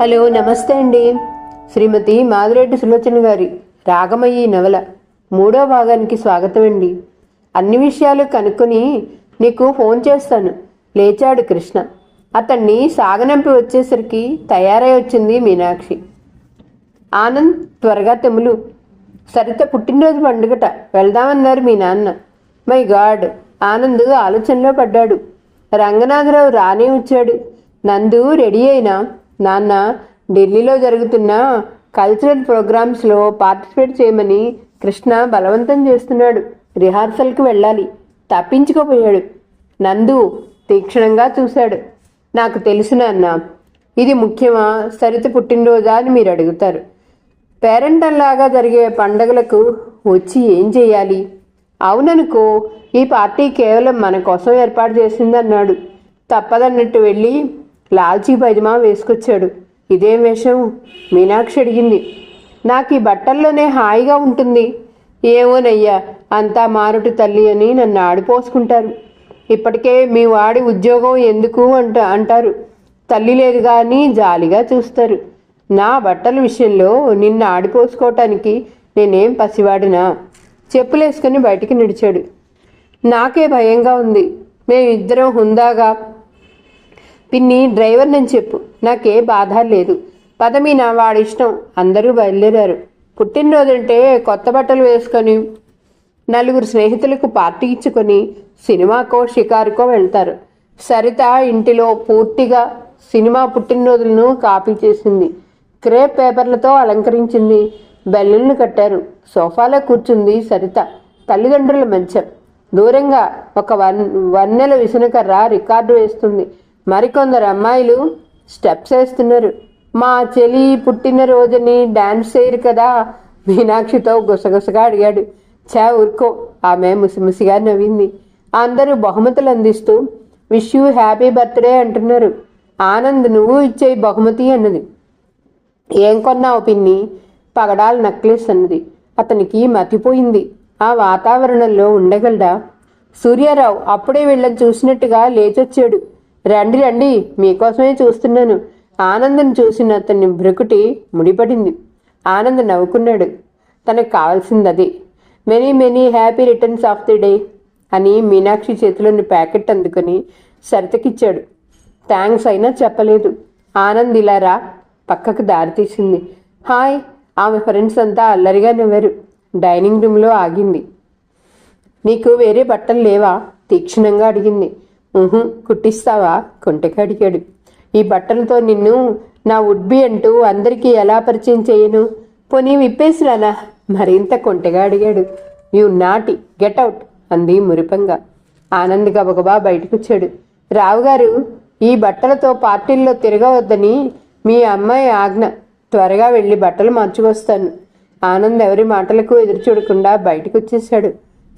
Hello నమస్తే అండి. శ్రీమతి మాదిరెడ్డి సులోచన గారి రాగమయ్యి నవల మూడో భాగానికి స్వాగతం అండి. అన్ని విషయాలు కనుక్కొని నీకు ఫోన్ చేస్తాను. లేచాడు కృష్ణ. అతన్ని సాగనంపి వచ్చేసరికి తయారై వచ్చింది మీనాక్షి. ఆనంద్ త్వరగా తెములు. సరిత పుట్టినరోజు పండుగట వెళ్దామన్నారు మీ నాన్న. మై గాడ్ ఆనంద్ ఆలోచనలో పడ్డాడు. రంగనాథరావు రానే వచ్చాడు. నందు రెడీ అయినా నాన్న ఢిల్లీలో జరుగుతున్న కల్చరల్ ప్రోగ్రామ్స్లో పార్టిసిపేట్ చేయమని కృష్ణ బలవంతం చేస్తున్నాడు. రిహార్సల్కి వెళ్ళాలి. తప్పించుకోపోయాడు. నందు తీక్షణంగా చూశాడు. నాకు తెలుసు నాన్న ఇది ముఖ్యమా? సరిత పుట్టినరోజా అని మీరు అడుగుతారు. పేరెంటల్లాగా జరిగే పండగలకు వచ్చి ఏం చేయాలి? అవుననుకో ఈ పార్టీ కేవలం మన కోసం ఏర్పాటు చేసిందన్నాడు. తప్పదన్నట్టు వెళ్ళి లాల్చీ పైజమా వేసుకొచ్చాడు. ఇదేం వేషం? మీనాక్షి అడిగింది. నాకు ఈ బట్టల్లోనే హాయిగా ఉంటుంది. ఏమోనయ్యా అంతా మారుటి తల్లి అని నన్ను ఆడిపోసుకుంటారు. ఇప్పటికే మీ వాడి ఉద్యోగం ఎందుకు అంట అంటారు. తల్లి లేదు కానీ జాలిగా చూస్తారు. నా బట్టల విషయంలో నిన్ను ఆడిపోసుకోవటానికి నేనేం పసివాడినా? చెప్పులేసుకుని బయటికి నడిచాడు. నాకే భయంగా ఉంది. మేమిద్దరం హుందాగా పిన్ని డ్రైవర్ నేను చెప్పు. నాకే బాధ లేదు. పదమీన వాడిష్టం. అందరూ బయలుదేరారు. పుట్టినరోజంటే కొత్త బట్టలు వేసుకొని నలుగురు స్నేహితులకు పార్టీ ఇచ్చుకొని సినిమాకో షికారుకో వెళ్తారు. సరిత ఇంటిలో పూర్తిగా సినిమా పుట్టినరోజులను కాపీ చేసింది. క్రేప్ పేపర్లతో అలంకరించింది. బెల్లులను కట్టారు. సోఫాలో కూర్చుంది సరిత. తల్లిదండ్రుల మంచం. దూరంగా ఒక వన్ వన్నెల విసనకర్ర రికార్డు వేస్తుంది. మరికొందరు అమ్మాయిలు స్టెప్స్ వేస్తున్నారు మా చెలి పుట్టినరోజుని డాన్స్ చేయరు కదా? మీనాక్షితో గుసగుసగా అడిగాడు. చా ఊరుకో. ఆమె ముసిముసిగా నవ్వింది. అందరూ బహుమతులు అందిస్తూ విష్ యూ హ్యాపీ బర్త్డే అంటున్నారు. ఆనంద్ నువ్వు ఇచ్చే బహుమతి అన్నది. ఏం కొన్నావు పిన్ని? పగడాల నక్లెస్ అన్నది. అతనికి మతిపోయింది. ఆ వాతావరణంలో ఉండగలడా? సూర్యారావు అప్పుడే వీళ్ళని చూసినట్టుగా లేచొచ్చాడు. రండి రండి. మీకోసమే చూస్తున్నాను. ఆనందం చూసిన అతన్ని బ్రుకుటి ముడిపడింది. ఆనంద్ నవ్వుకున్నాడు. తనకు కావాల్సింది అది many many happy returns of the day అని మీనాక్షి చేతిలోని ప్యాకెట్ అందుకొని సరితకిచ్చాడు. థ్యాంక్స్ అయినా చెప్పలేదు. ఆనంద్ ఇలా రా. పక్కకు దారి తీసింది. హాయ్. ఆమె ఫ్రెండ్స్ అంతా అల్లరిగా నవ్వారు. డైనింగ్ రూమ్లో ఆగింది. నీకు వేరే బట్టలు లేవా? తీక్షణంగా అడిగింది. కుట్టిస్తావా? కొంటెకి అడిగాడు ఈ బట్టలతో నిన్ను నా ఉడ్బి అంటూ అందరికీ ఎలా పరిచయం చేయను? పోనీ విప్పేసిరానా మరింత కొంటగా అడిగాడు. యు నాటి గెట్ అవుట్ అంది మురిపంగా. ఆనంద్ గబగబా బయటకొచ్చాడు. రావుగారు ఈ బట్టలతో పార్టీల్లో తిరగవద్దని మీ అమ్మాయి ఆజ్ఞ. త్వరగా వెళ్ళి బట్టలు మార్చుకొస్తాను. ఆనంద్ ఎవరి మాటలకు ఎదురు చూడకుండా బయటకు వచ్చేశాడు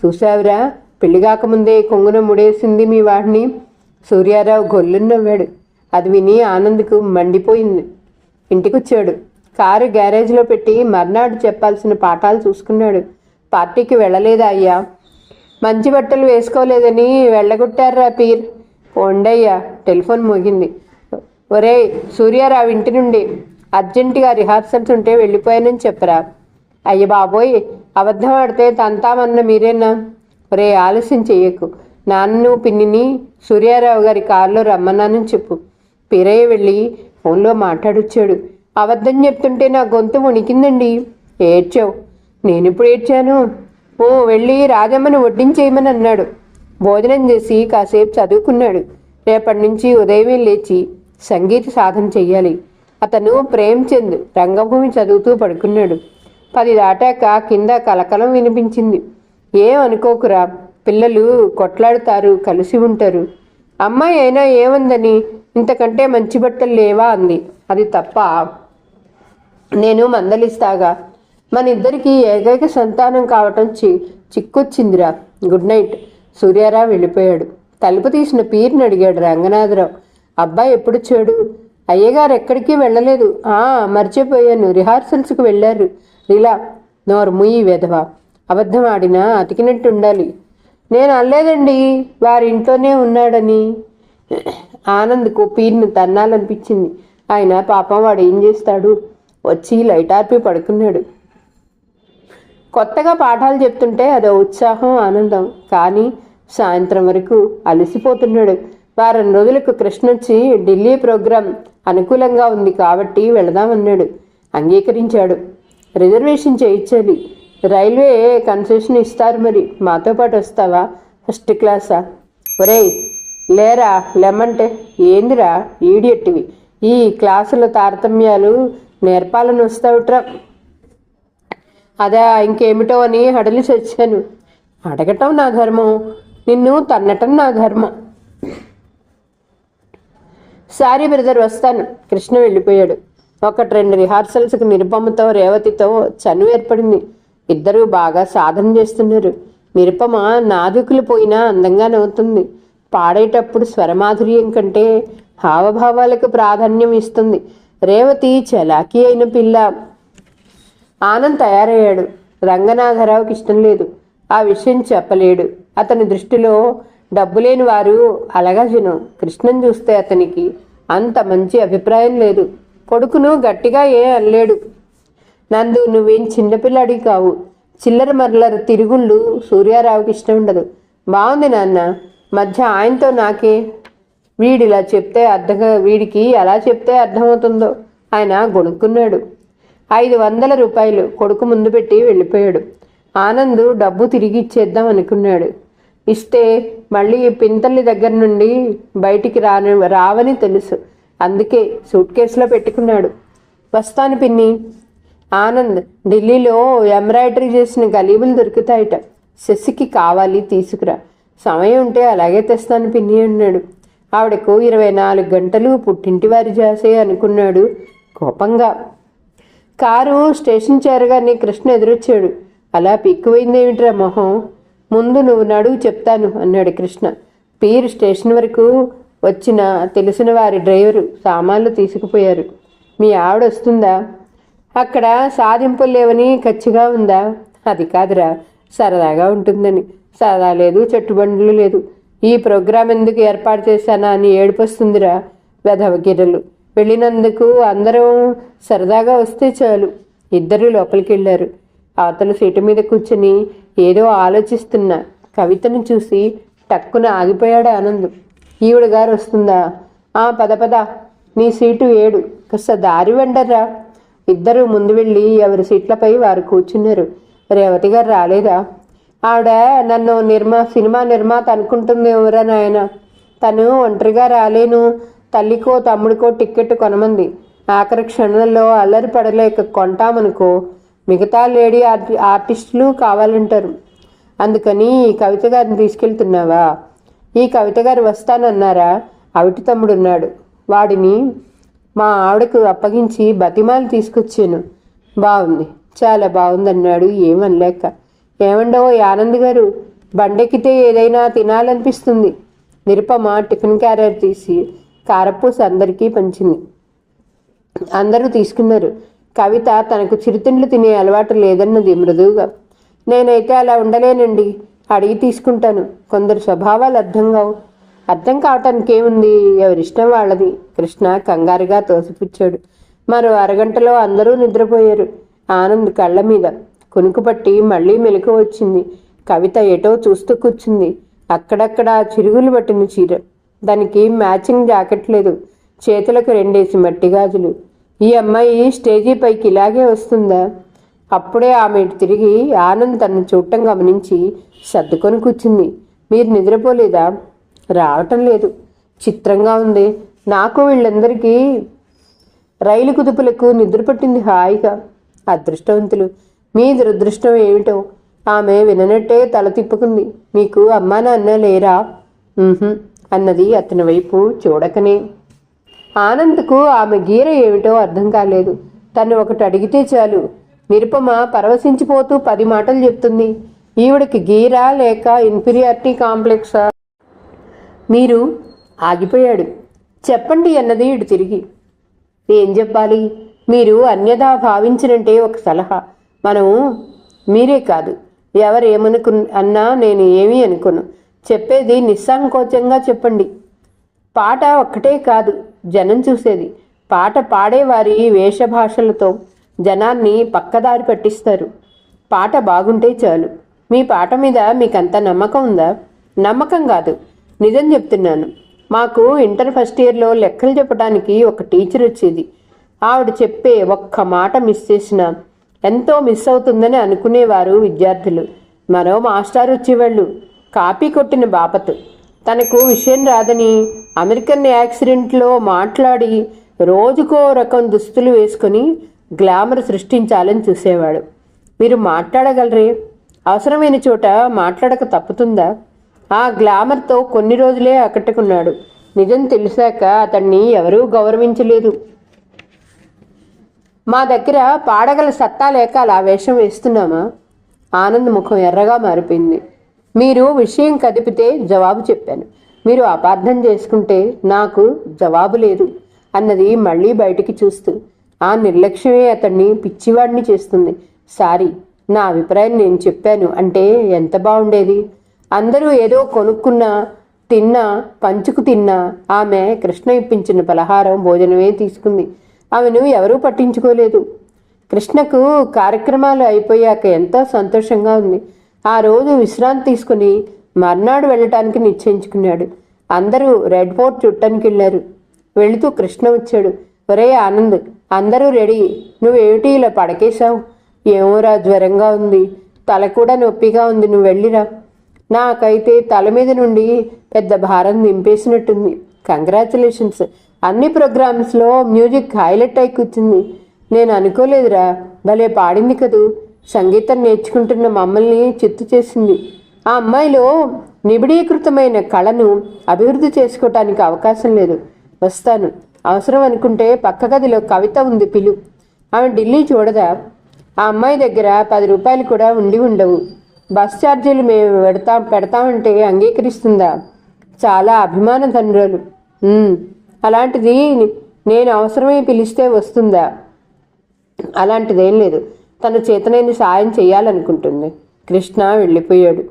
చూసావురా పెళ్ళి కాకముందే కొంగున ముడేసింది మీ వాడిని. సూర్యారావు గొల్లు నవ్వాడు. అది విని ఆనంద్కు మండిపోయింది. ఇంటికొచ్చాడు. కారు గ్యారేజ్లో పెట్టి మర్నాడు చెప్పాల్సిన పాఠాలు చూసుకున్నాడు. పార్టీకి వెళ్ళలేదా అయ్యా? మంచి బట్టలు వేసుకోలేదని వెళ్ళగొట్టారా పీర్. పోండయ్యా టెలిఫోన్ మోగింది. ఒరే సూర్యారావు ఇంటి నుండి. అర్జెంటుగా రిహార్సల్స్ ఉంటే వెళ్ళిపోయానని చెప్పరా. అయ్య బాబోయ్ అబద్ధం ఆడితే తంతామన్న మీరేనా? ఒరే ఆలస్యం చేయకు నాన్ను పిన్నిని సూర్యారావు గారి కారులో రమ్మన్నానని చెప్పు. పిరయ్య వెళ్ళి ఫోన్లో మాట్లాడొచ్చాడు. అబద్ధం చెప్తుంటే నా గొంతు వణికిందండి ఏడ్చావు. నేను ఇప్పుడు ఏడ్చాను? ఓ వెళ్ళి రాజమ్మను వడ్డించేయమని అన్నాడు. భోజనం చేసి కాసేపు చదువుకున్నాడు. రేపటి నుంచి ఉదయమే లేచి సంగీత సాధన చెయ్యాలి. అతను ప్రేమ్చంద్ రంగభూమి చదువుతూ పడుకున్నాడు. పది దాటాక కింద కలకలం వినిపించింది. ఏం అనుకోకురా పిల్లలు కొట్లాడుతారు కలిసి ఉంటారు. అమ్మాయి అయినా ఏముందని? ఇంతకంటే మంచి బట్టలు లేవా అంది. అది తప్ప నేను మందలిస్తాగా. మన ఇద్దరికి ఏకైక సంతానం కావటం చి చిక్కొచ్చిందిరా. Good night. సూర్యారావు వెళ్ళిపోయాడు. తలుపు తీసిన పీర్ని అడిగాడు రంగనాథరావు. అబ్బాయి ఎప్పుడు చూడు అయ్యగారు ఎక్కడికి వెళ్ళలేదు. ఆ మర్చిపోయాను. రిహార్సల్స్కి వెళ్ళారు. ఇలా నోరు ముయ్యి వెధవా. అబద్ధం ఆడినా అతికినట్టు ఉండాలి నేను అనలేదండి వారి ఇంట్లోనే ఉన్నాడని. ఆనంద్కు పీర్ను తన్నాలనిపించింది. ఆయన పాపం వాడు ఏం చేస్తాడు? వచ్చి లైట్ ఆర్పి పడుకున్నాడు. కొత్తగా పాఠాలు చెప్తుంటే అదో ఉత్సాహం ఆనందం. కానీ సాయంత్రం వరకు అలసిపోతున్నాడు. వారం రోజులకు కృష్ణ వచ్చి ఢిల్లీ ప్రోగ్రాం అనుకూలంగా ఉంది కాబట్టి వెళదామన్నాడు. అంగీకరించాడు. రిజర్వేషన్ చేయించాలి. రైల్వే కన్సెషన్ ఇస్తారు మరి. మాతో పాటు వస్తావా? ఫస్ట్ క్లాసా? ఒరేయ్ లేరా? లెమ్మంటే ఏందిరా? ఈడియట్టివి. ఈ క్లాసుల తారతమ్యాలు నేర్పాలని వస్తావుట్రా. అదే ఇంకేమిటో అని హడలిసి వచ్చాను అడగటం నా ధర్మం. నిన్ను తన్నటం నా ధర్మం. సారీ బ్రదర్ వస్తాను. కృష్ణ వెళ్ళిపోయాడు. ఒకటి రెండు రిహార్సల్స్కి నిరుపమతో రేవతితో చనువు ఏర్పడింది. ఇద్దరూ బాగా సాధన చేస్తున్నారు. మిరపమ నాదుకులు పోయినా అందంగా నవ్వుతుంది పాడేటప్పుడు స్వరమాధుర్యం కంటే హావభావాలకు ప్రాధాన్యం ఇస్తుంది. రేవతి చలాకీ అయిన పిల్ల. ఆనంద్ తయారయ్యాడు. రంగనాథరావుకి ఇష్టం లేదు. ఆ విషయం చెప్పలేడు. అతని దృష్టిలో డబ్బు లేని వారు అలగజను కృష్ణన్ చూస్తే అతనికి అంత మంచి అభిప్రాయం లేదు. కొడుకును గట్టిగా ఏ అనలేడు. నందు నువ్వేం చిన్నపిల్లాడి కావు. చిల్లర మర్లర తిరుగుళ్ళు సూర్యారావుకి ఇష్టం ఉండదు. బాగుంది నాన్న. మధ్య ఆయనతో నాకే వీడిలా చెప్తే అర్థం వీడికి ఎలా చెప్తే అర్థమవుతుందో ఆయన గొణుక్కున్నాడు. ఐదు వందల రూపాయలు కొడుకు ముందు పెట్టి వెళ్ళిపోయాడు. ఆనంద్ డబ్బు తిరిగి ఇచ్చేద్దాం అనుకున్నాడు. ఇస్తే మళ్ళీ పింతల్లి దగ్గర నుండి బయటికి రాని రావని తెలుసు. అందుకే సూట్ కేసులో పెట్టుకున్నాడు. వస్తాను పిన్ని. ఆనంద్ ఢిల్లీలో ఎంబ్రాయిడరీ చేసిన గలీబులు దొరుకుతాయట. శశికి కావాలి తీసుకురా. సమయం ఉంటే అలాగే తెస్తాను పిన్ని అన్నాడు. ఆవిడకు ఇరవై నాలుగు గంటలు పుట్టింటి వారి జాసే అనుకున్నాడు కోపంగా. కారు స్టేషన్ చేరగానే కృష్ణ ఎదురొచ్చాడు. అలా పిక్కుపోయిందేమిట్రా మొహం? ముందు నువ్వు నడువు చెప్తాను అన్నాడు కృష్ణ. పీర్ స్టేషన్ వరకు వచ్చిన తెలిసిన వారి డ్రైవరు సామాన్లు తీసుకుపోయారు. మీ ఆవిడ వస్తుందా? అక్కడ సాధింపులు లేవని ఖచ్చిగా ఉందా? అది కాదురా సరదాగా ఉంటుందని. సరదా లేదు చెట్టుబండ్లు లేదు. ఈ ప్రోగ్రాం ఎందుకు ఏర్పాటు చేశానా అని ఏడుపొస్తుందిరా వెధవగిరలు వెళ్ళినందుకు అందరం సరదాగా వస్తే చాలు. ఇద్దరు లోపలికి వెళ్ళారు. అవతల సీటు మీద కూర్చుని ఏదో ఆలోచిస్తున్న కవితను చూసి టక్కున ఆగిపోయాడు ఆనందం. ఈవిడ గారు వస్తుందా? ఆ పద పద. నీ సీటు ఏడు. కాస్త దారి వెండర్రా. ఇద్దరు ముందు వెళ్ళి ఎవరి సీట్లపై వారు కూర్చున్నారు. రేవతి గారు రాలేదా? ఆవిడ నన్ను నిర్మా సినిమా నిర్మాత అనుకుంటుంది ఎవరా నాయన? తను ఒంటరిగా రాలేను. తల్లికో తమ్ముడికో టిక్కెట్ కొనమంది. ఆఖరి క్షణంలో అల్లరి పడలేక కొంటామనుకో మిగతా లేడీ ఆర్టి ఆర్టిస్టులు కావాలంటారు. అందుకని ఈ కవిత గారిని తీసుకెళ్తున్నావా? ఈ కవిత గారు వస్తానన్నారా? అవిటి తమ్ముడున్నాడు. వాడిని మా ఆవిడకు అప్పగించి బతిమాలు తీసుకొచ్చాను. బాగుంది. చాలా బాగుందన్నాడు. ఏమనలేక. ఏమండవో ఆనంద్ గారు? బండెక్కితే ఏదైనా తినాలనిపిస్తుంది. నిరుపమ టిఫిన్ క్యారియర్ తీసి కారపూస అందరికీ పంచింది. అందరూ తీసుకున్నారు. కవిత తనకు చిరుతిండ్లు తినే అలవాటు లేదన్నది మృదువుగా. నేనైతే అలా ఉండలేనండి. అడిగి తీసుకుంటాను. కొందరు స్వభావాలు అర్థం కావు. అర్థం కావటానికి ఏముంది? ఎవరిష్టం వాళ్ళది. కృష్ణ కంగారుగా తోసిపుచ్చాడు. మరో అరగంటలో అందరూ నిద్రపోయారు. ఆనంద్ కళ్ళ మీద కొనుకుపట్టి మళ్ళీ మెలకు వచ్చింది. కవిత ఎటో చూస్తూ కూర్చుంది. అక్కడక్కడ చిరుగులు పట్టిన చీర. దానికి మ్యాచింగ్ జాకెట్ లేదు. చేతులకు రెండేసి మట్టి గాజులు. ఈ అమ్మాయి స్టేజీ పైకి ఇలాగే వస్తుందా? అప్పుడే ఆమె తిరిగి ఆనంద్ తనను చూడటం గమనించి సర్దుకొని కూర్చుంది. మీరు నిద్రపోలేదా? రావటం లేదు. చిత్రంగా ఉంది. నాకు వీళ్ళందరికీ రైలు కుదుపులకు నిద్ర పట్టింది హాయిగా. అదృష్టవంతులు. మీ దురదృష్టం ఏమిటో ఆమె విననట్టే తల తిప్పుకుంది. మీకు అమ్మా నాన్న లేరా? అన్నది అతని వైపు చూడకనే. ఆనంద్కు ఆమె గీర ఏమిటో అర్థం కాలేదు. తను ఒకటి అడిగితే చాలు. నిరుపమ పరవశించిపోతూ పది మాటలు చెప్తుంది. ఈవిడకి గీరా లేక ఇన్ఫీరియారిటీ కాంప్లెక్సా? మీరు ఆగిపోయాడు. చెప్పండి అన్నది ఇటు తిరిగి. ఏం చెప్పాలి? మీరు అన్యదా భావించినంటే ఒక సలహా. మనము మీరే కాదు. ఎవరేమనుకు అన్నా నేను ఏమీ అనుకోను. చెప్పేది నిస్సంకోచంగా చెప్పండి. పాట ఒక్కటే కాదు జనం చూసేది. పాట పాడేవారి వేషభాషలతో జనాన్ని పక్కదారి పట్టిస్తారు. పాట బాగుంటే చాలు. మీ పాట మీద మీకంత నమ్మకం ఉందా? నమ్మకం కాదు. నిజం చెప్తున్నాను. మాకు ఇంటర్ ఫస్ట్ ఇయర్లో లెక్కలు చెప్పడానికి ఒక టీచర్ వచ్చేది. ఆవిడ చెప్పే ఒక్క మాట మిస్ చేసినా ఎంతో మిస్ అవుతుందని అనుకునేవారు విద్యార్థులు. మరో మాస్టర్ వచ్చేవాళ్ళు. కాపీ కొట్టిన బాపత్. తనకు విషయం రాదని అమెరికన్ యాక్సిడెంట్లో మాట్లాడి రోజుకో రకం దుస్తులు వేసుకొని గ్లామర్ సృష్టించాలని చూసేవాడు. మీరు మాట్లాడగలరే? అవసరమైన చోట మాట్లాడక తప్పుతుందా? ఆ గ్లామర్తో కొన్ని రోజులే అకట్టుకున్నాడు నిజం తెలిసాక అతన్ని ఎవరూ గౌరవించలేదు. మా దగ్గర పాడగల సత్తా లేక అలా వేషం వేస్తున్నామా? ఆనంద్ ముఖం ఎర్రగా మారిపోయింది. మీరు విషయం కదిపితే జవాబు చెప్పాను. మీరు అపార్థం చేసుకుంటే నాకు జవాబు లేదు అన్నది మళ్ళీ బయటికి చూస్తూ. ఆ నిర్లక్ష్యమే అతన్ని పిచ్చివాడిని చేస్తుంది. సారీ నా అభిప్రాయం నేను చెప్పాను అంటే ఎంత బాగుండేది? అందరూ ఏదో కొనుక్కున్నా తిన్నా పంచుకు తిన్నా ఆమె కృష్ణ ఇప్పించిన పలహారం భోజనమే తీసుకుంది. ఆమెను ఎవరూ పట్టించుకోలేదు. కృష్ణకు కార్యక్రమాలు అయిపోయాక ఎంతో సంతోషంగా ఉంది. ఆ రోజు విశ్రాంతి తీసుకుని మర్నాడు వెళ్ళటానికి నిశ్చయించుకున్నాడు. అందరూ రెడ్ ఫోర్ట్ చుట్టానికి వెళ్ళారు వెళుతూ కృష్ణ వచ్చాడు. ఒరే ఆనంద్ అందరూ రెడీ. నువ్వేమిటి ఇలా పడకేశావు? ఏమోరా జ్వరంగా ఉంది. తల కూడా నొప్పిగా ఉంది. నువ్వు వెళ్ళిరా. నాకైతే తల మీద నుండి పెద్ద భారం దింపేసినట్టుంది కంగ్రాచులేషన్స్ అన్ని ప్రోగ్రామ్స్లో మ్యూజిక్ హైలైట్ అయి కూర్చుంది. నేను అనుకోలేదురా. భలే పాడింది కదూ. సంగీతం నేర్చుకుంటున్న మమ్మల్ని చిత్తు చేసింది. ఆ అమ్మాయిలో నిబిడీకృతమైన కళను అభివృద్ధి చేసుకోవటానికి అవకాశం లేదు. వస్తాను. అవసరం అనుకుంటే పక్క గదిలో కవిత ఉంది పిలు. ఆమె ఢిల్లీ చూడదా? ఆ అమ్మాయి దగ్గర పది రూపాయలు కూడా ఉండి ఉండవు. బస్ ఛార్జీలు మేము పెడతాం పెడతామంటే అంగీకరిస్తుందా? చాలా అభిమాన తండ్రులు. అలాంటిది నేను అవసరమై పిలిస్తే వస్తుందా? అలాంటిదేం లేదు. తన చేతనైన సాయం చేయాలనుకుంటుంది కృష్ణ వెళ్ళిపోయాడు.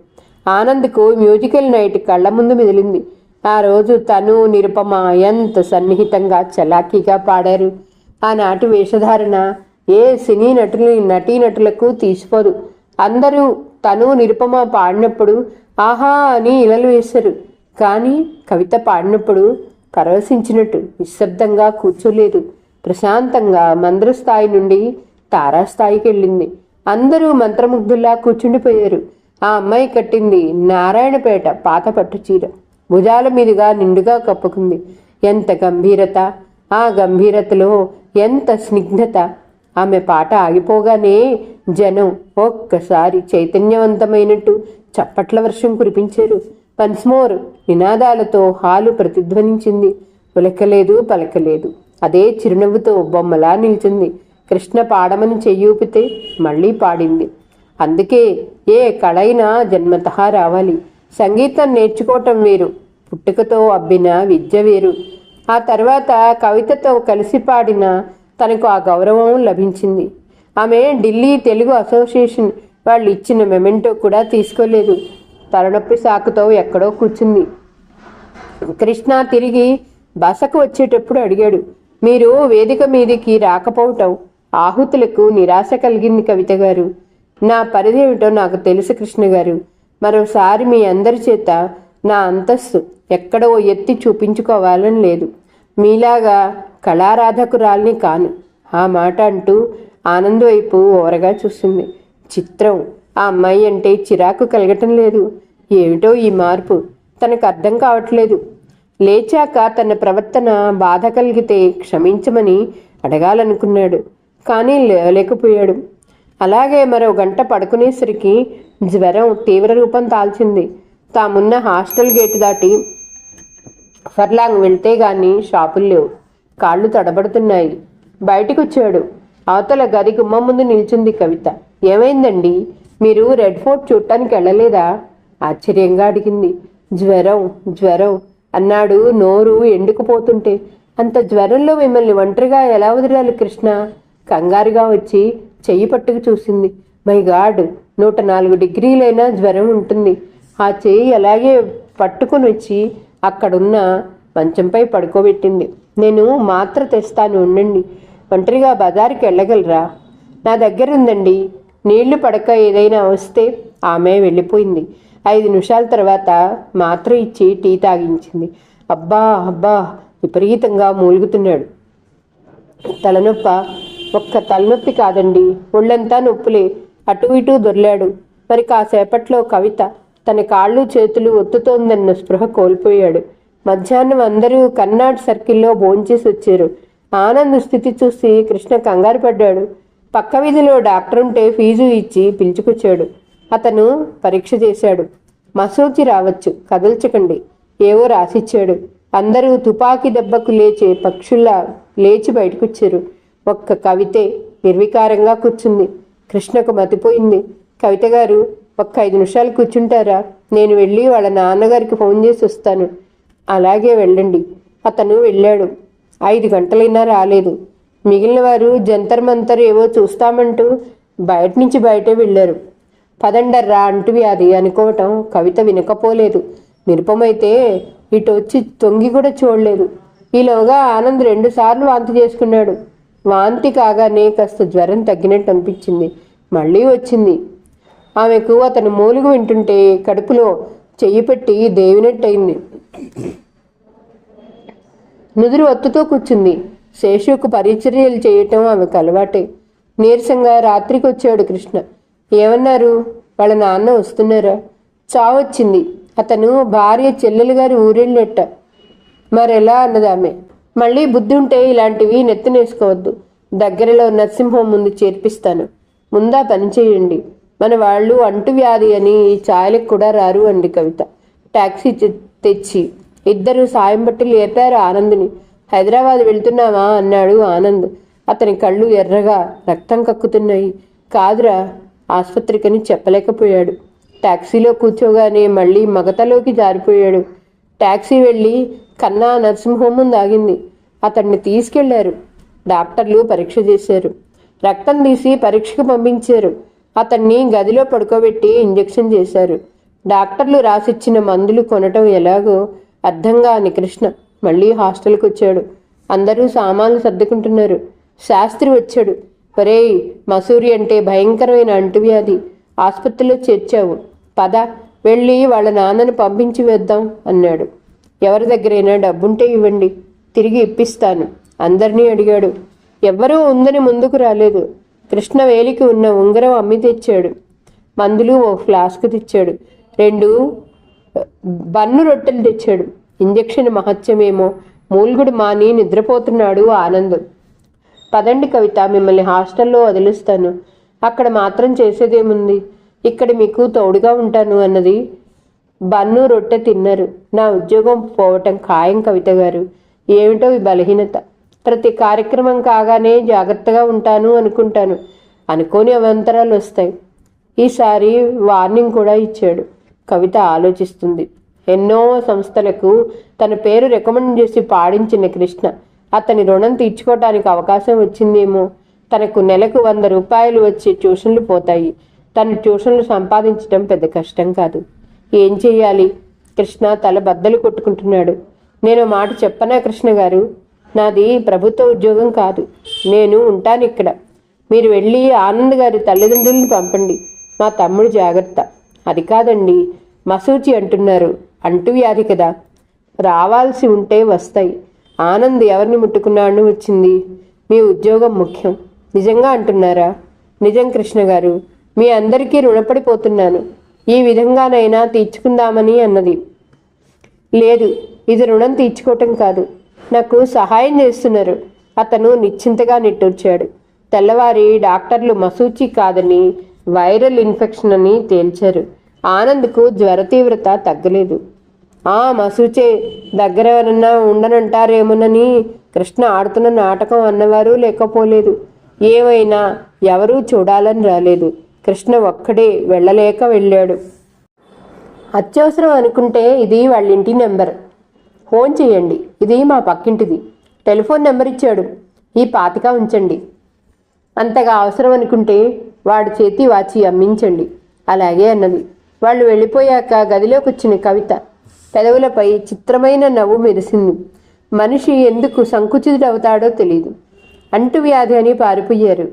ఆనంద్కు మ్యూజికల్ నైట్ కళ్ళ ముందు మిదిలింది ఆ రోజు తను నిరుపమ ఎంత సన్నిహితంగా చలాకీగా పాడారు. ఆనాటి వేషధారణ ఏ సినీ నటులు నటీనటులకు తీసిపోదు. అందరూ తను నిరుపమ పాడినప్పుడు ఆహా అని ఇలలు వేశారు. కానీ కవిత పాడినప్పుడు పరవశించినట్టు నిశ్శబ్దంగా కూర్చోలేదు. ప్రశాంతంగా మంద్రస్థాయి నుండి తారాస్థాయికి వెళ్ళింది అందరూ మంత్రముగ్ధుల్లా కూర్చుండిపోయారు. ఆ అమ్మాయి కట్టింది నారాయణపేట పాత పట్టు చీర. భుజాల మీదుగా నిండుగా కప్పుకుంది. ఎంత గంభీరత! ఆ గంభీరతలో ఎంత స్నిగ్ధత! ఆమె పాట ఆగిపోగానే జనం ఒక్కసారి చైతన్యవంతమైనట్టు చప్పట్ల వర్షం కురిపించారు. పన్స్మోర్ నినాదాలతో హాలు ప్రతిధ్వనించింది. ఉలకలేదు పలకలేదు. అదే చిరునవ్వుతో బొమ్మలా నిలిచింది. కృష్ణ పాడమని చెయ్యూపితే మళ్ళీ పాడింది. అందుకే ఏ కళైనా జన్మతహా రావాలి. సంగీతం నేర్చుకోవటం వేరు. పుట్టుకతో అబ్బిన విద్య వేరు. ఆ తర్వాత కవితతో కలిసి పాడిన తనకు ఆ గౌరవం లభించింది. ఆమె ఢిల్లీ తెలుగు అసోసియేషన్ వాళ్ళు ఇచ్చిన మెమెంటో కూడా తీసుకోలేదు. తలనొప్పి సాకుతో ఎక్కడో కూర్చుంది. కృష్ణ తిరిగి బసకు వచ్చేటప్పుడు అడిగాడు మీరు వేదిక మీదికి రాకపోవటం ఆహుతులకు నిరాశ కలిగింది కవిత గారు. నా పరిధి ఏమిటో నాకు తెలుసు కృష్ణ గారు. మరోసారి మీ అందరి చేత నా అంతస్తు ఎక్కడో ఎత్తి చూపించుకోవాలని లేదు. మీలాగా కళారాధకురాల్ని కాను. ఆ మాట అంటూ ఆనంద్ వైపు ఓరగా చూస్తుంది. చిత్రం. ఆ అమ్మాయి అంటే చిరాకు కలగటం లేదు. ఏమిటో ఈ మార్పు? తనకు అర్థం కావట్లేదు. లేచాక తన ప్రవర్తన బాధ కలిగితే క్షమించమని అడగాలనుకున్నాడు. కానీ లేవలేకపోయాడు. అలాగే మరో గంట పడుకునేసరికి జ్వరం తీవ్ర రూపం దాల్చింది తామున్న హాస్టల్ గేటు దాటి ఫర్లాంగ్ వెళ్తే గాని షాపులు లేవు. కాళ్ళు తడబడుతున్నాయి. బయటికి వచ్చాడు అవతల గది గుమ్మం ముందు నిల్చుంది కవిత. ఏమైందండి? మీరు రెడ్ ఫోర్ట్ చూడటానికి వెళ్ళలేదా? ఆశ్చర్యంగా అడిగింది. జ్వరం జ్వరం అన్నాడు నోరు ఎండుకుపోతుంటే అంత జ్వరంలో మిమ్మల్ని ఒంటరిగా ఎలా వదిలాలి కృష్ణ? కంగారుగా వచ్చి చెయ్యి పట్టుకు చూసింది. మై గాడ్ నూట నాలుగు డిగ్రీలైనా జ్వరం ఉంటుంది. ఆ చెయ్యి అలాగే పట్టుకొని వచ్చి అక్కడున్న మంచంపై పడుకోబెట్టింది. నేను మాత్ర తెస్తాను ఉండండి. ఒంటరిగా బజారుకి వెళ్ళగలరా? నా దగ్గర ఉందండి. నీళ్ళు పడక ఏదైనా వస్తే ఆమె వెళ్ళిపోయింది. ఐదు నిమిషాల తర్వాత మాత్ర ఇచ్చి టీ తాగించింది. అబ్బా అబ్బా విపరీతంగా మూలుగుతున్నాడు. తలనొప్ప ఒక్క తలనొప్పి కాదండి. ఒళ్ళంతా నొప్పులే. అటు ఇటు దొర్లాడు. మరి కాసేపట్లో కవిత తన కాళ్ళు చేతులు ఒత్తుతోందన్న స్పృహ కోల్పోయాడు. మధ్యాహ్నం అందరూ కన్నాడ్ సర్కిల్లో భోంచేసి వచ్చారు ఆనంద్ స్థితి చూసి కృష్ణ కంగారు పడ్డాడు. పక్క వీధిలో డాక్టర్ ఉంటే ఫీజు ఇచ్చి పిలుచుకొచ్చాడు. అతను పరీక్ష చేశాడు. మసూచి రావచ్చు కదల్చకండి. ఏవో రాసిచ్చాడు. అందరూ తుపాకీ దెబ్బకు లేచే పక్షుల్లా లేచి బయటకొచ్చారు. ఒక్క కవితే నిర్వికారంగా కూర్చుంది. కృష్ణకు మతిపోయింది. కవిత గారు ఒక్క ఐదు నిమిషాలు కూర్చుంటారా? నేను వెళ్ళి వాళ్ళ నాన్నగారికి ఫోన్ చేసి వస్తాను అలాగే వెళ్ళండి. అతను వెళ్ళాడు. ఐదు గంటలైనా రాలేదు. మిగిలిన వారు జంతర్ మంతర్ ఏవో చూస్తామంటూ బయట నుంచి బయటే వెళ్ళారు. పదండర్రా అంటువ్యాధి అనుకోవటం కవిత వినకపోలేదు. నిరుపమైతే ఇటు వచ్చి తొంగి కూడా చూడలేదు. ఈలోగా ఆనంద్ రెండుసార్లు వాంతి చేసుకున్నాడు. వాంతి కాగానే కాస్త జ్వరం తగ్గినట్టు అనిపించింది. మళ్ళీ వచ్చింది. ఆమెకు అతను మూలుగు వింటుంటే కడుపులో చెయ్యి పెట్టి దేవినట్టయింది. నుదురు ఒత్తుతో కూర్చుంది. శేషుకు పరిచర్యలు చేయటం ఆమెకు అలవాటే. నీరసంగా రాత్రికి వచ్చాడు కృష్ణ. ఏమన్నారు? వాళ్ళ నాన్న వస్తున్నారా? చావొచ్చింది. అతను భార్య చెల్లెలు గారి ఊరెళ్ళట. మరెలా అన్నది ఆమె. మళ్ళీ బుద్ధి ఉంటే ఇలాంటివి నెత్తినేసుకోవద్దు. దగ్గరలో నర్సింహం ముందు చేర్పిస్తాను. ముందా పని చేయండి. మన వాళ్ళు అంటువ్యాధి అని ఈ ఛాయలకు కూడా రారు అండి కవిత. టాక్సీ తెచ్చి. ఇద్దరు సాయం బట్టి లేపారు ఆనంద్ని. హైదరాబాద్ వెళ్తున్నావా? అన్నాడు ఆనంద్. అతని కళ్ళు ఎర్రగా రక్తం కక్కుతున్నాయి. కాదురా ఆసుపత్రికని చెప్పలేకపోయాడు. టాక్సీలో కూర్చోగానే మళ్ళీ మగతలోకి జారిపోయాడు. టాక్సీ వెళ్ళి కన్నా నర్సింహోం ముందు ఆగింది అతన్ని తీసుకెళ్ళారు. డాక్టర్లు పరీక్ష చేశారు. రక్తం తీసి పరీక్షకు పంపించారు. అతన్ని గదిలో పడుకోబెట్టి ఇంజెక్షన్ చేశారు. డాక్టర్లు రాసిచ్చిన మందులు కొనటం ఎలాగో అర్థం కాని కృష్ణ మళ్ళీ హాస్టల్కి వచ్చాడు అందరూ సామాన్లు సర్దుకుంటున్నారు. శాస్త్రి వచ్చాడు. ఒరేయ్ మసూరి అంటే భయంకరమైన అంటువ్యాధి. ఆసుపత్రిలో చేర్చావు. పద వెళ్ళి వాళ్ళ నాన్నను పంపించి వేద్దాం అన్నాడు. ఎవరి దగ్గరైనా డబ్బుంటే ఇవ్వండి. తిరిగి ఇప్పిస్తాను. అందరినీ అడిగాడు. ఎవ్వరూ ఉందని ముందుకు రాలేదు. కృష్ణ వేలికి ఉన్న ఉంగరం అమ్మి తెచ్చాడు. మందులు ఓ ఫ్లాస్క్ తెచ్చాడు. రెండు బన్ను రొట్టెలు తెచ్చాడు. ఇంజెక్షన్ మహత్యమేమో. మూల్గుడు మాని నిద్రపోతున్నాడు ఆనందం. పదండి కవిత మిమ్మల్ని హాస్టల్లో వదిలిస్తాను. అక్కడ మాత్రం చేసేదేముంది? ఇక్కడ మీకు తోడుగా ఉంటాను అన్నది బన్ను రొట్టె తిన్నారు. నా ఉద్యోగం పోవటం ఖాయం కవిత గారు. ఏమిటో ఈ బలహీనత. ప్రతి కార్యక్రమం కాగానే జాగ్రత్తగా ఉంటాను అనుకుంటాను. అనుకోని అవంతరాలు వస్తాయి. ఈసారి వార్నింగ్ కూడా ఇచ్చాడు. కవిత ఆలోచిస్తుంది. ఎన్నో సంస్థలకు తన పేరు రికమెండ్ చేసి పాడించిన కృష్ణ అతని రుణం తీర్చుకోవటానికి అవకాశం వచ్చిందేమో? తనకు నెలకు వంద రూపాయలు వచ్చి ట్యూషన్లు పోతాయి. తన ట్యూషన్లు సంపాదించడం పెద్ద కష్టం కాదు. ఏం చెయ్యాలి? కృష్ణ తల బద్దలు కొట్టుకుంటున్నాడు. నేను మాట చెప్పనా కృష్ణ గారు? నాది ప్రభుత్వ ఉద్యోగం కాదు. నేను ఉంటాను ఇక్కడ మీరు వెళ్ళి ఆనంద్ గారి తల్లిదండ్రులను పంపండి. మా తమ్ముడు జాగ్రత్త. అది కాదండి మసూచి అంటున్నారు. అంటువ్యాధి కదా. రావాల్సి ఉంటే వస్తాయి. ఆనంద్ ఎవరిని ముట్టుకున్నాడని వచ్చింది? మీ ఉద్యోగం ముఖ్యం. నిజంగా అంటున్నారా? నిజం కృష్ణ గారు. మీ అందరికీ రుణపడిపోతున్నాను. ఈ విధంగానైనా తీర్చుకుందామని అన్నది. లేదు ఇది రుణం తీర్చుకోవటం కాదు. నాకు సహాయం చేస్తున్నారు. అతను నిశ్చింతగా నిట్టూర్చాడు. తెల్లవారి డాక్టర్లు మసూచి కాదని వైరల్ ఇన్ఫెక్షన్ అని తేల్చారు. ఆనంద్కు జ్వర తీవ్రత తగ్గలేదు. ఆ మసూచే దగ్గర ఎవరన్నా ఉండనంటారేమోనని కృష్ణ ఆడుతున్న నాటకం అన్నవారు లేకపోలేదు. ఏమైనా ఎవరూ చూడాలని రాలేదు. కృష్ణ ఒక్కడే వెళ్ళలేక వెళ్ళాడు. అత్యవసరం అనుకుంటే ఇది వాళ్ళ ఇంటి నెంబర్. ఫోన్ చేయండి. ఇది మా పక్కింటిది. టెలిఫోన్ నెంబర్ ఇచ్చాడు. ఈ పాతిక ఉంచండి. అంతగా అవసరం అనుకుంటే వాడి చేతి వాచి అమ్మించండి. అలాగే అన్నది. వాళ్ళు వెళ్ళిపోయాక గదిలోకి వచ్చిన కవిత పెదవులపై చిత్రమైన నవ్వు మెరిసింది. మనిషి ఎందుకు సంకుచితుడవుతాడో తెలియదు అంటువ్యాధి అని పారిపోయారు.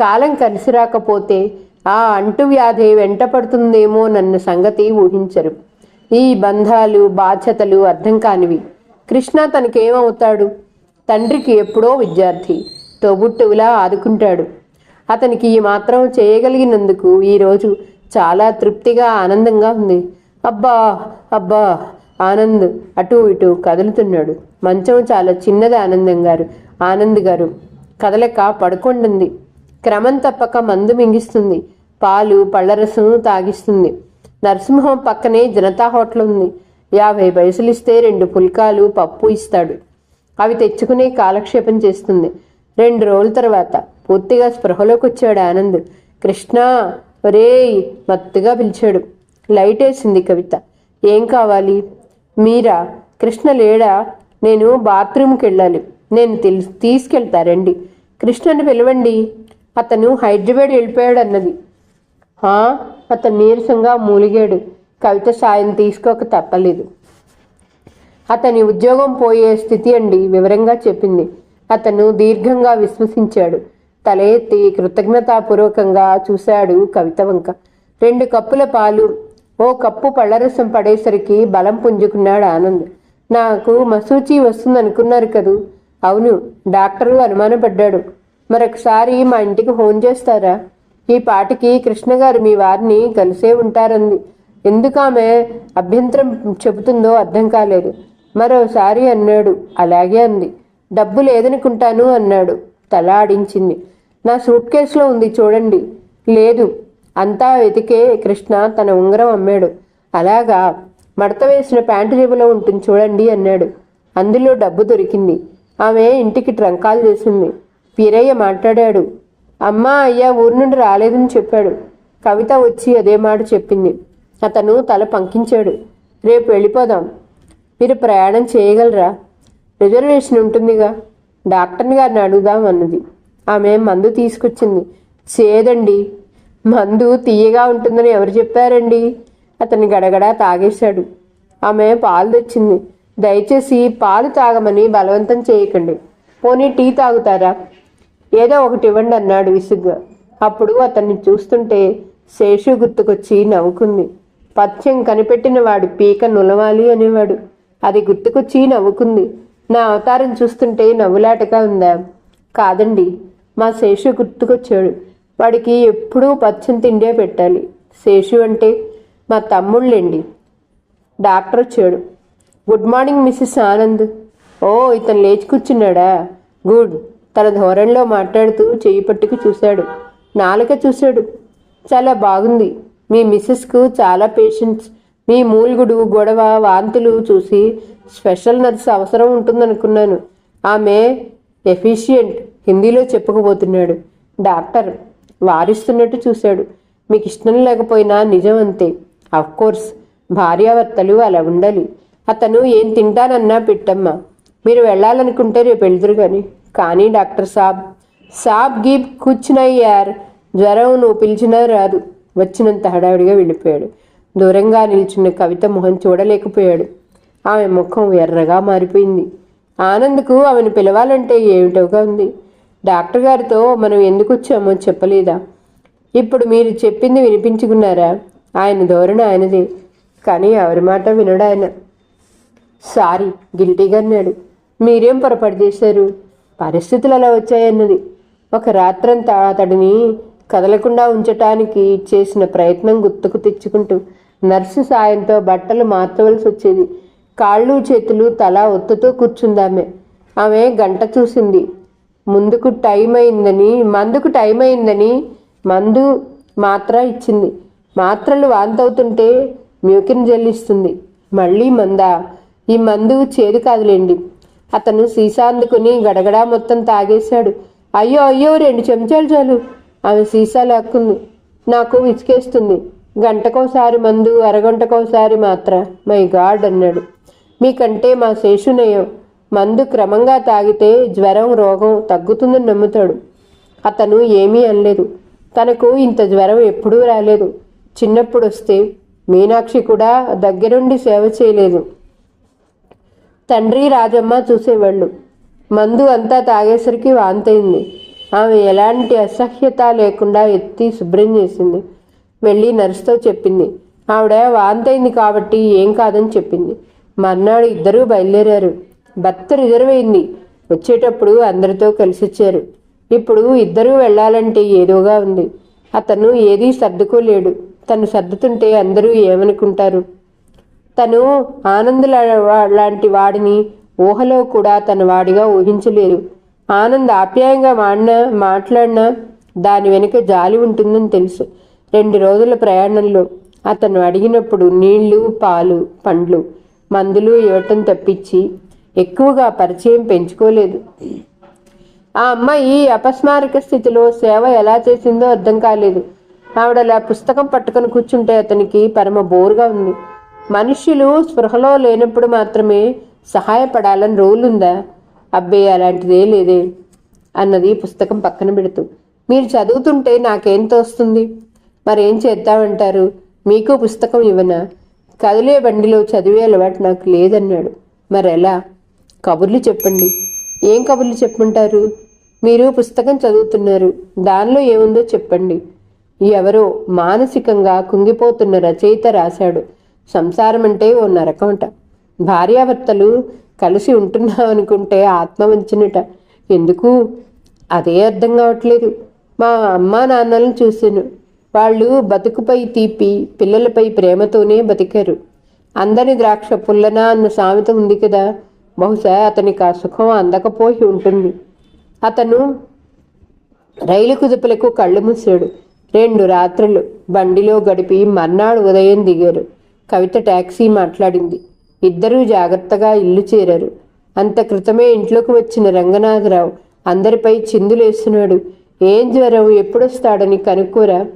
కాలం కలిసి రాకపోతే ఆ అంటువ్యాధి వెంట పడుతుందేమోనన్న సంగతి ఊహించరు. ఈ బంధాలు బాధ్యతలు అర్థం కానివి. కృష్ణ తనకేమవుతాడు? తండ్రికి ఎప్పుడో విద్యార్థి. తోబుట్టువులా ఆదుకుంటాడు. అతనికి ఈ మాత్రం చేయగలిగినందుకు ఈరోజు చాలా తృప్తిగా ఆనందంగా ఉంది. అబ్బా అబ్బా ఆనంద్ అటు ఇటు కదులుతున్నాడు. మంచం చాలా చిన్నది ఆనందం గారు. ఆనంద్ గారు కదలక పడుకుంటుంది క్రమం తప్పక మందు మింగిస్తుంది. పాలు పళ్ళరసం తాగిస్తుంది. నరసింహం పక్కనే జనతా హోటల్ ఉంది. యాభై పైసలు ఇస్తే రెండు పుల్కాలు పప్పు ఇస్తాడు. అవి తెచ్చుకునే కాలక్షేపం చేస్తుంది. రెండు రోజుల తర్వాత పూర్తిగా స్పృహలోకి వచ్చాడు ఆనంద్. కృష్ణ ఒరేయ్ మత్తుగా పిలిచాడు. లైట్ వేసింది కవిత. ఏం కావాలి? మీరా? కృష్ణ లేడా? నేను బాత్రూమ్కి వెళ్ళాలి. నేను తీసుకెళ్తారండి కృష్ణని పిలవండి. అతను హైదరాబాద్ వెళ్ళిపోయాడు అన్నది. అతను నీరసంగా మూలిగాడు. కవిత సాయం తీసుకోక తప్పలేదు. అతని ఉద్యోగం పోయే స్థితి అండి వివరంగా చెప్పింది. అతను దీర్ఘంగా విశ్వసించాడు. తల ఎత్తి కృతజ్ఞతాపూర్వకంగా చూశాడు కవిత వంక. రెండు కప్పుల పాలు ఓ కప్పు పళ్ళరసం పడేసరికి బలం పుంజుకున్నాడు ఆనంద్. నాకు మసూచి వస్తుందనుకున్నారు కదూ? అవును డాక్టరు అనుమానపడ్డాడు. మరొకసారి మా ఇంటికి ఫోన్ చేస్తారా? ఈ పాటికి కృష్ణ గారు మీ వారిని కలిసే ఉంటారంది. ఎందుకు ఆమె అభ్యంతరం చెబుతుందో అర్థం కాలేదు. మరోసారి అన్నాడు అలాగే అంది. డబ్బు లేదనుకుంటాను అన్నాడు. తల ఆడించింది నా సూట్ కేసులో ఉంది చూడండి. లేదు అంతా వెతికే కృష్ణ తన ఉంగరం అమ్మాడు. అలాగా మడత వేసిన ప్యాంటు జేబులో ఉంటుంది చూడండి అన్నాడు. అందులో డబ్బు దొరికింది. ఆమె ఇంటికి ట్రంకాలు చేసింది. వీరయ్య మాట్లాడాడు. అమ్మా అయ్యా ఊరు నుండి రాలేదని చెప్పాడు. కవిత వచ్చి అదే మాట చెప్పింది. అతను తల పంకించాడు. రేపు వెళ్ళిపోదాం. మీరు ప్రయాణం చేయగలరా? రిజర్వేషన్ ఉంటుందిగా. డాక్టర్ని గారిని అడుగుదాం అన్నది. ఆమె మందు తీసుకొచ్చింది. చేదండి. మందు తీయగా ఉంటుందని ఎవరు చెప్పారండి? అతన్ని గడగడా తాగేశాడు. ఆమె పాలు తెచ్చింది. దయచేసి పాలు తాగమని బలవంతం చేయకండి. పోనీ టీ తాగుతారా? ఏదో ఒకటి ఇవ్వండి అన్నాడు విసుగ్గా. అప్పుడు అతన్ని చూస్తుంటే శేషు గుర్తుకొచ్చి నవ్వుకుంది. పథ్యం కనిపెట్టిన వాడు పీక నులవాలి అనేవాడు. అది గుర్తుకొచ్చి నవ్వుకుంది. నా అవతారం చూస్తుంటే నవ్వులాటగా ఉందా? కాదండి మా శేషు గుర్తుకొచ్చాడు. వాడికి ఎప్పుడూ పచ్చని తిండే పెట్టాలి. శేషు అంటే మా తమ్ముళ్ళండి. డాక్టర్ వచ్చాడు. Good morning mrs Anand. ఓ ఇతను లేచి కూర్చున్నాడా? గుడ్. తన ధోరణిలో మాట్లాడుతూ చేయి పట్టుకు చూశాడు. నాలుక చూశాడు. చాలా బాగుంది. మీ మిస్సెస్కు చాలా పేషెంట్స్. మీ మూలుగుడు గొడవ వాంతులు చూసి స్పెషల్ నర్స్ అవసరం ఉంటుందనుకున్నాను. ఆమె ఎఫిషియంట్ హిందీలో చెప్పుకుపోతున్నాడు. డాక్టర్ వారిస్తున్నట్టు చూశాడు. మీకు ఇష్టం లేకపోయినా నిజం అంతే. కోర్స్ భార్యాభర్తలు అలా ఉండాలి. అతను ఏం తింటానన్నా పెట్టమ్మా. మీరు వెళ్ళాలనుకుంటే రేపు వెళ్దురు కానీ కానీ డాక్టర్ సాబ్ సాబ్ గీబ్ కూర్చునయ్యార్ యార్. జ్వరం నువ్వు పిలిచినా రాదు. వచ్చినంత హడావిడిగా వెళ్ళిపోయాడు. దూరంగా నిల్చున్న కవిత మొహం చూడలేకపోయాడు. ఆమె ముఖం ఎర్రగా మారిపోయింది. ఆనంద్కు ఆమెను పిలవాలంటే ఏమిటోగా ఉంది. డాక్టర్ గారితో మనం ఎందుకు వచ్చామో చెప్పలేదా? ఇప్పుడు మీరు చెప్పింది వినిపించుకున్నారా? ఆయన ధోరణి ఆయనదే. కానీ ఎవరి మాట వినడు ఆయన. సారీ గిల్టీగా అన్నాడు. మీరేం పొరపాటు చేశారు? పరిస్థితులు అలా వచ్చాయన్నది. ఒక రాత్రంతా అతడిని కదలకుండా ఉంచటానికి చేసిన ప్రయత్నం గుర్తుకు తెచ్చుకుంటూ నర్సు సాయంతో బట్టలు మార్చవలసి వచ్చేది. కాళ్ళు చేతులు తల ఒత్తుతూ కూర్చుందామె. ఆమె గంట చూసింది. ముందుకు టైం అయిందని మందుకు టైం అయిందని మందు మాత్ర ఇచ్చింది. మాత్రలు వాంతవుతుంటే మ్యూకిన్ జల్లిస్తుంది. మళ్ళీ మందా? ఈ మందు చేదు కాదులేండి. అతను సీసా అందుకుని గడగడా మొత్తం తాగేశాడు. అయ్యో అయ్యో రెండు చెంచాలు చాలు. ఆమె సీసా లాక్కుంది. నాకు విసికేస్తుంది. గంటకోసారి మందు అరగంటకోసారి మాత్ర. మై గాడ్ అన్నాడు. మీకంటే మా శేషునయం మందు క్రమంగా తాగితే జ్వరం రోగం తగ్గుతుందని నమ్ముతాడు. అతను ఏమీ అనలేదు. తనకు ఇంత జ్వరం ఎప్పుడూ రాలేదు. చిన్నప్పుడు వస్తే మీనాక్షి కూడా దగ్గరుండి సేవ చేయలేదు. తండ్రి రాజమ్మ చూసేవాళ్ళు. మందు అంతా తాగేసరికి వాంతైంది. ఆమె ఎలాంటి అసహ్యత లేకుండా ఎత్తి శుభ్రం చేసింది. వెళ్ళి నర్సుతో చెప్పింది. ఆవిడ వాంతైంది కాబట్టి ఏం కాదని చెప్పింది. మర్నాడు ఇద్దరూ బయలుదేరారు. భర్త రిజర్వ్ అయింది. వచ్చేటప్పుడు అందరితో కలిసి వచ్చారు ఇప్పుడు ఇద్దరూ వెళ్ళాలంటే ఏదోగా ఉంది. అతను ఏదీ సర్దుకోలేడు. తను సర్దుతుంటే అందరూ ఏమనుకుంటారు? తను ఆనంద్ లాంటి వాడిని ఊహలో కూడా తన వాడిగా ఊహించలేరు ఆనంద్ ఆప్యాయంగా మాడినా మాట్లాడినా దాని వెనుక జాలి ఉంటుందని తెలుసు. రెండు రోజుల ప్రయాణంలో అతను అడిగినప్పుడు నీళ్ళు పాలు పండ్లు మందులు ఇవ్వటం తప్పించి ఎక్కువగా పరిచయం పెంచుకోలేదు. ఆ అమ్మాయి అపస్మారక స్థితిలో సేవ ఎలా చేసిందో అర్థం కాలేదు. ఆవిడ అలా పుస్తకం పట్టుకొని కూర్చుంటే అతనికి పరమ బోరుగా ఉంది. మనుష్యులు స్పృహలో లేనప్పుడు మాత్రమే సహాయపడాలని రూల్ ఉందా? అబ్బే అలాంటిదే లేదే అన్నది పుస్తకం పక్కన పెడుతూ. మీరు చదువుతుంటే నాకేం తోస్తుంది మరేం చేద్దామంటారు? మీకు పుస్తకం ఇవ్వనా? కదిలే బండిలో చదివే అలవాటు నాకు లేదన్నాడు. మరెలా? కబుర్లు చెప్పండి. ఏం కబుర్లు చెప్పమంటారు? మీరు పుస్తకం చదువుతున్నారు. దానిలో ఏముందో చెప్పండి. ఎవరో మానసికంగా కుంగిపోతున్న రచయిత రాశాడు. సంసారం అంటే ఓ నరకమట. భార్యాభర్తలు కలిసి ఉంటున్నాం అనుకుంటే ఆత్మ వంచినట ఎందుకు? అదే అర్థం కావట్లేదు. మా అమ్మా నాన్నలను చూశాను. వాళ్ళు బతుకుపై తీపి పిల్లలపై ప్రేమతోనే బతికారు. అందని ద్రాక్ష పుల్లనా అన్న సామెత ఉంది కదా. బహుశా అతనికి ఆ సుఖం అందకపోయి ఉంటుంది. అతను రైలు కుదుపులకు కళ్ళు మూసాడు రెండు రాత్రులు బండిలో గడిపి మర్నాడు ఉదయం దిగారు. కవిత టాక్సీ మాట్లాడింది. ఇద్దరూ జాగ్రత్తగా ఇల్లు చేరారు. అంత క్రితమే ఇంట్లోకి వచ్చిన రంగనాథరావు అందరిపై చిందులేస్తున్నాడు. ఏం జ్వరం ఎప్పుడొస్తాడని కనుక్కోరా?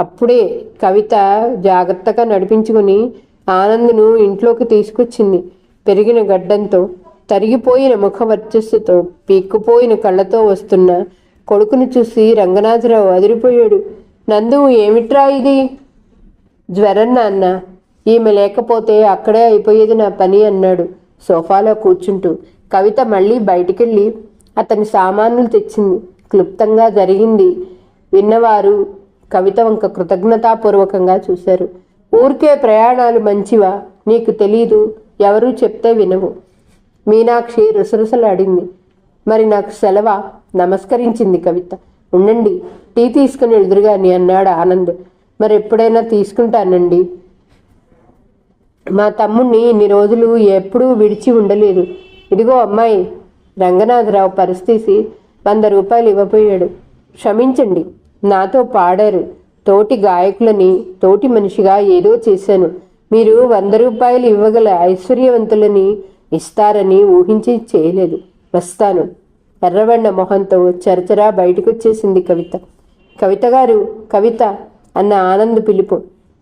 అప్పుడే కవిత జాగ్రత్తగా నడిపించుకుని ఆనందును ఇంట్లోకి తీసుకొచ్చింది. పెరిగిన గడ్డంతో తరిగిపోయిన ముఖ వర్చస్సుతో పీక్కుపోయిన కళ్ళతో వస్తున్న కొడుకును చూసి రంగనాథరావు అదిరిపోయాడు. నందు ఏమిట్రా ఇది? జ్వరం నాన్న ఈమె లేకపోతే అక్కడే అయిపోయేది నా పని అన్నాడు సోఫాలో కూర్చుంటూ. కవిత మళ్ళీ బయటికెళ్ళి అతని సామాన్లు తెచ్చింది. క్లుప్తంగా జరిగింది. విన్నవారు కవిత వంక కృతజ్ఞతాపూర్వకంగా చూశారు. ఊరికే ప్రయాణాలు మంచివా? నీకు తెలీదు. ఎవరూ చెప్తే వినవు. మీనాక్షి రుసరుసలాడింది. మరి నాకు సెలవా? నమస్కరించింది కవిత. ఉండండి. టీ తీసుకుని ఎదురుగాని అన్నాడు ఆనంద్. మరి ఎప్పుడైనా తీసుకుంటానండి. మా తమ్ముణ్ణి ఇన్ని రోజులు ఎప్పుడూ విడిచి ఉండలేదు. ఇదిగో అమ్మాయి. రంగనాథరావు పరిస్థితి వంద రూపాయలు ఇవ్వబోయాడు. క్షమించండి. నాతో పాడారు. తోటి గాయకులని తోటి మనిషిగా ఏదో చేశాను. మీరు వంద రూపాయలు ఇవ్వగల ఐశ్వర్యవంతులని ఇస్తారని ఊహించి చేయలేదు. వస్తాను. ఎర్రవెన్న మొహంతో చరచరా బయటకొచ్చేసింది కవిత. కవిత గారు కవిత అన్న ఆనంద్ పిలుపు.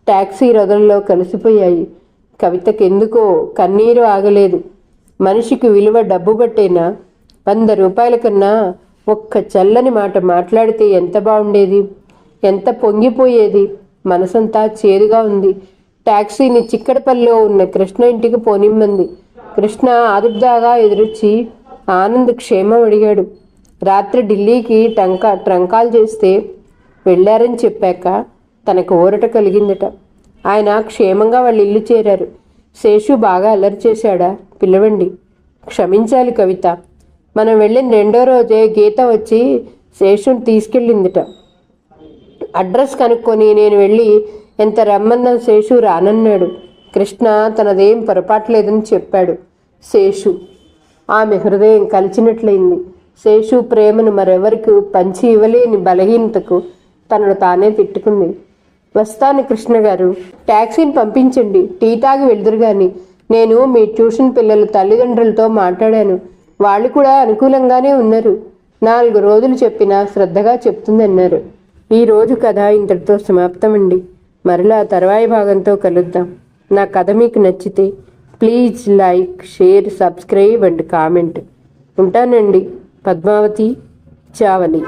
ట్యాక్సీ రథంలో కలిసిపోయాయి. కవితకెందుకో కన్నీరు ఆగలేదు. మనిషికి విలువ డబ్బు బట్టేనా వంద రూపాయల కన్నా ఒక్క చల్లని మాట మాట్లాడితే ఎంత బాగుండేది? ఎంత పొంగిపోయేది? మనసంతా చేదుగా ఉంది. ట్యాక్సీని చిక్కడపల్లిలో ఉన్న కృష్ణ ఇంటికి పోనిమ్మంది. కృష్ణ ఆదుర్దాగా ఎదురొచ్చి ఆనంద్ క్షేమం అడిగాడు. రాత్రి ఢిల్లీకి టంకా ట్రంకాలు చేస్తే వెళ్ళారని చెప్పాక తనకు ఊరట కలిగిందట. ఆయన క్షేమంగా వాళ్ళ ఇల్లు చేరారు. శేషు బాగా అల్లరి చేశాడా? పిలవండి. క్షమించాలి కవిత. మనం వెళ్ళిన రెండో రోజే గీత వచ్చి శేషుని తీసుకెళ్ళిందిట. అడ్రస్ కనుక్కొని నేను వెళ్ళి ఎంత రమ్మన్నా శేషు రానన్నాడు. కృష్ణ తనదేం పొరపాటు లేదని చెప్పాడు శేషు. ఆమె హృదయం కలిచినట్లయింది. శేషు ప్రేమను మరెవరికి పంచి ఇవ్వలేని బలహీనతకు తనను తానే తిట్టుకుంది. వస్తాను కృష్ణ గారు. ట్యాక్సీని పంపించండి. టీ తాగి వెళ్దురు గాని. నేను మీ ట్యూషన్ పిల్లల తల్లిదండ్రులతో మాట్లాడాను. వాళ్ళు కూడా అనుకూలంగానే ఉన్నారు. నాలుగు రోజులు చెప్పినా శ్రద్ధగా చెప్తుందన్నారు. ఈ రోజు కథ ఇంతటితో సమాప్తమండి. మరలా తర్వాయి భాగంతో కలుద్దాం. నా కథ మీకు నచ్చితే please like share subscribe and comment. ఉంటానండి. పద్మావతి చావలి.